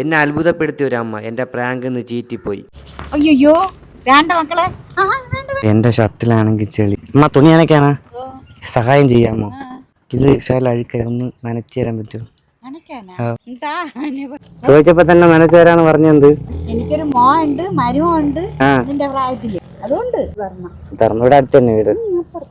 എന്നെ അത്ഭുതപ്പെടുത്തിയ ഒരു അമ്മ. എന്റെ പ്രാങ്ക് ചീറ്റിപ്പോയി. അയ്യോ വേണ്ട മക്കളെ. എന്റെ ഷർട്ടിലാണെങ്കിൽ ചെളി. അമ്മ തുണി അനക്കാനാ സഹായം ചെയ്യാമോ ഇത് ഒന്ന് നനച്ചു തരാൻ പറ്റുമോ? എന്താ? ഇനി ഇപ്പൊ? ചോദിച്ചപ്പോ തന്നെ നനച്ചു തരാന്ന് പറഞ്ഞെന്ത്? എനിക്കൊരു മോ ഉണ്ട് ഇതിന്റെ പ്രായത്തിൽ. അതുകൊണ്ട് വരണം സുധാർന്ന് ഇവിടെ അടുത്ത് തന്നെ വീട്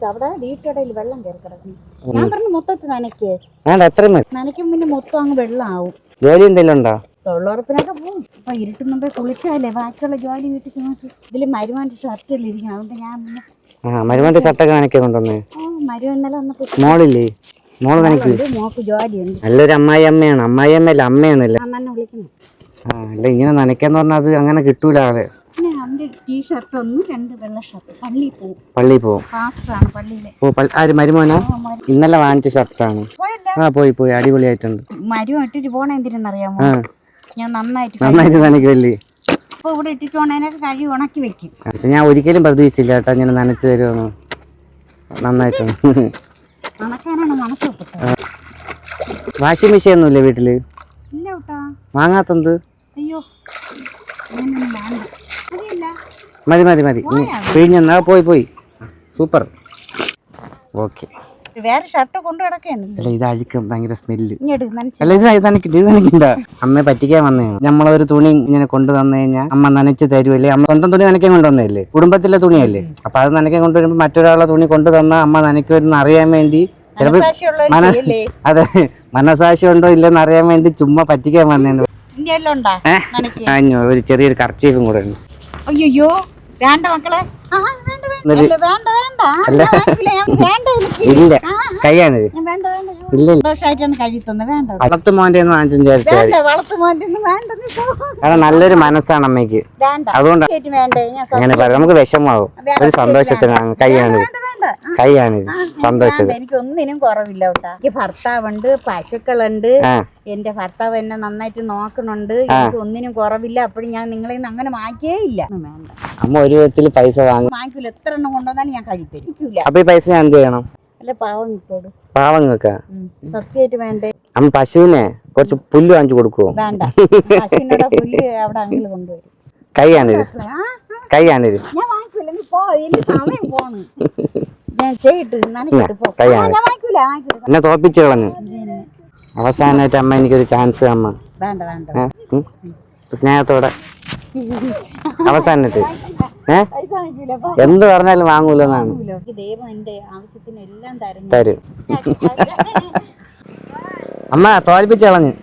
അവിടെ വീട്ടിടയിൽ വെള്ളം കയറി കിടക്കുന്നു. ഞാൻ പറഞ്ഞു മൊത്തത്തിൽ നനയ്ക്ക്. വേണ്ട എത്രയും നനയ്ക്കും പിന്നെ മൊത്തം അങ്ങ് വെള്ളമാവും. ജോലി എന്തെങ്കിലും ഉണ്ടോ? തൊഴിലുറപ്പിനൊക്കെ പോകും അപ്പൊ ഇരുട്ടുന്നുണ്ട്? കുളിച്ചാലേ ബാക്കിയുള്ള ജോലി വീട്ടിൽ ചെന്നിട്ട് ഇതിൽ മരുമാന്റെ ഷർട്ട് ഇരിക്കണം. അതുകൊണ്ട് ഞാൻ പിന്നെ ആ മരുമന്റെ ഷർട്ടൊക്കെ നനയ്ക്കാൻ കൊണ്ടുവന്നേ. ഓ മരു ഇന്നലെ മോളില്ലേ? മോൾ നനക്ക് മോക്ക് ജോലിയുണ്ട്. നല്ലൊരു അമ്മായി അമ്മയാണ്. അമ്മായി അമ്മയല്ല അമ്മയാണല്ലേ? ആ അല്ല ഇങ്ങനെ നനയ്ക്കാന്ന് പറഞ്ഞാൽ അത് അങ്ങനെ കിട്ടൂല ആളെ. പിന്നെ അവന്റെ ടീ ഒന്ന് രണ്ട് വെള്ള ഷർട്ട്. പള്ളിയിൽ പോകും പള്ളിയിൽ പോവും. ഫാസ്റ്ററാണ് പള്ളിയിലെ. ഓ ആര് മരുമോന? ഇന്നലെ വാങ്ങിച്ച ഷർട്ടാണ് ആ പോയി പോയി. അടിപൊളിയായിട്ടുണ്ട്. മരുമോ ഇട്ടിട്ട് പോണ എന്തിനെന്നറിയാമോ? ആ. ഞാൻ നന്നായിട്ട് നന്നായിട്ട് നനയ്ക്കുമല്ലേ അപ്പൊ ഇവിടെ ഇട്ടിട്ടുണ്ടെങ്കിൽ കഴി ഉണക്കി വെക്കും. പക്ഷെ ഞാൻ ഒരിക്കലും പ്രതീക്ഷിച്ചില്ല കേട്ടോ ഇങ്ങനെ നനച്ചു തരുമെന്ന് നന്നായിട്ട്. ഉണക്കാനാണ് മനസ്സ് വാഷിംഗ് മെഷീൻ ഒന്നുമില്ലേ വീട്ടിൽ? ഇല്ല കേട്ടാ വാങ്ങാത്തത്? അയ്യോ. മതി മതി മതി. പിഴിഞ്ഞെന്നാ പോയി പോയി. സൂപ്പർ. ഓക്കെ. വേറെ ഷർട്ട് കൊണ്ടു കിടക്കുകയാണ് അല്ല ഇത് അഴുക്കും ഭയങ്കര സ്മെല്ല് അല്ല ഇത് നനയ്ക്കില്ല ഇത് നനയ്ക്കണ്ട അമ്മയെ പറ്റിക്കാൻ വന്നേ. നമ്മളൊരു തുണി ഇങ്ങനെ കൊണ്ടു തന്നു കഴിഞ്ഞാൽ അമ്മ നനച്ച് തരുമല്ലേ അമ്മ സ്വന്തം തുണി നനയ്ക്കാൻ കൊണ്ടുവന്നല്ലേ കുടുംബത്തിലെ തുണിയല്ലേ? അപ്പൊ അത് നനയ്ക്കാൻ കൊണ്ടുവരുമ്പോൾ മറ്റൊരാളെ തുണി കൊണ്ടു തന്നാൽ അമ്മ നനയ്ക്കുമെന്ന് അറിയാൻ വേണ്ടി ചിലപ്പോൾ മന അതെ. മനസാക്ഷി ഉണ്ടോ ഇല്ലെന്ന് അറിയാൻ വേണ്ടി ചുമ്മാ പറ്റിക്കാൻ വന്നേണ്ടോ ഒരു ചെറിയൊരു കർച്ചീഫും കൂടെ ഉണ്ട് അയ്യോ വേണ്ട മക്കളെ. ഇല്ല കൈയാണിത് ഇല്ല വളർത്തു മോന്റെ വാങ്ങിച്ചു. കാരണം നല്ലൊരു മനസ്സാണ് അമ്മയ്ക്ക്. അതുകൊണ്ടാണ് അങ്ങനെ പറയാം. നമുക്ക് വിഷമാവും ഒരു സന്തോഷത്തിനാണ് കൈയാണിത് കൈയാണിത് സന്തോഷം എനിക്കൊന്നിനും എനിക്ക് ഒന്നിനും കുറവില്ല കേട്ടാ. എനിക്ക് ഭർത്താവുണ്ട് പശുക്കളുണ്ട്. എന്റെ ഭർത്താവ് എന്നെ നന്നായിട്ട് നോക്കണുണ്ട്. എനിക്ക് ഒന്നിനും കുറവില്ല. അപ്പോഴും ഞാൻ നിങ്ങളെ അങ്ങനെ മാറ്റിയേ ഇല്ല. വേണ്ട. അമ്മ ഒരു വിധത്തിൽ പൈസ വാങ്ങും. വാങ്ങിക്കൂല. എത്ര എണ്ണം കൊണ്ടുവന്നാലും ഞാൻ കഴിക്കില്ല. അപ്പൊ ഈ പൈസ ഞാൻ എന്ത് ചെയ്യണം? അല്ല പാവം നിൽക്കോട് പാവങ്ങൾക്ക സത്യമായിട്ട് വേണ്ടേ? അമ്മ പശുവിനെ കുറച്ച് പുല്ല് വാങ്ങിച്ചു കൊടുക്കുവോ? വേണ്ട. പുല്ല് അവിടെ കൊണ്ടുവരും. കൈയാണിത് കൈയാണിത് ഞാൻ നീ പോ. എനിക്ക് സമയം പോണു. ഞാൻ ചെയ്തിട്ട് നനച്ചിട്ട് പോ. ആ, കൈയാണ്. ഞാൻ വാങ്ങിക്കൂല വാങ്ങിക്കൂല. എന്നെ തോപ്പിച്ചു കളഞ്ഞു. അവസാനായിട്ട് അവസാനമായിട്ട് അമ്മ എനിക്കൊരു ചാൻസ് അമ്മ വേണ്ട വേണ്ട? സ്നേഹത്തോടെ. അവസാനമായിട്ട് എന്ത് പറഞ്ഞാലും വാങ്ങൂലെന്നാണ്. തരും. അമ്മ തോൽപ്പിച്ച് കളഞ്ഞു.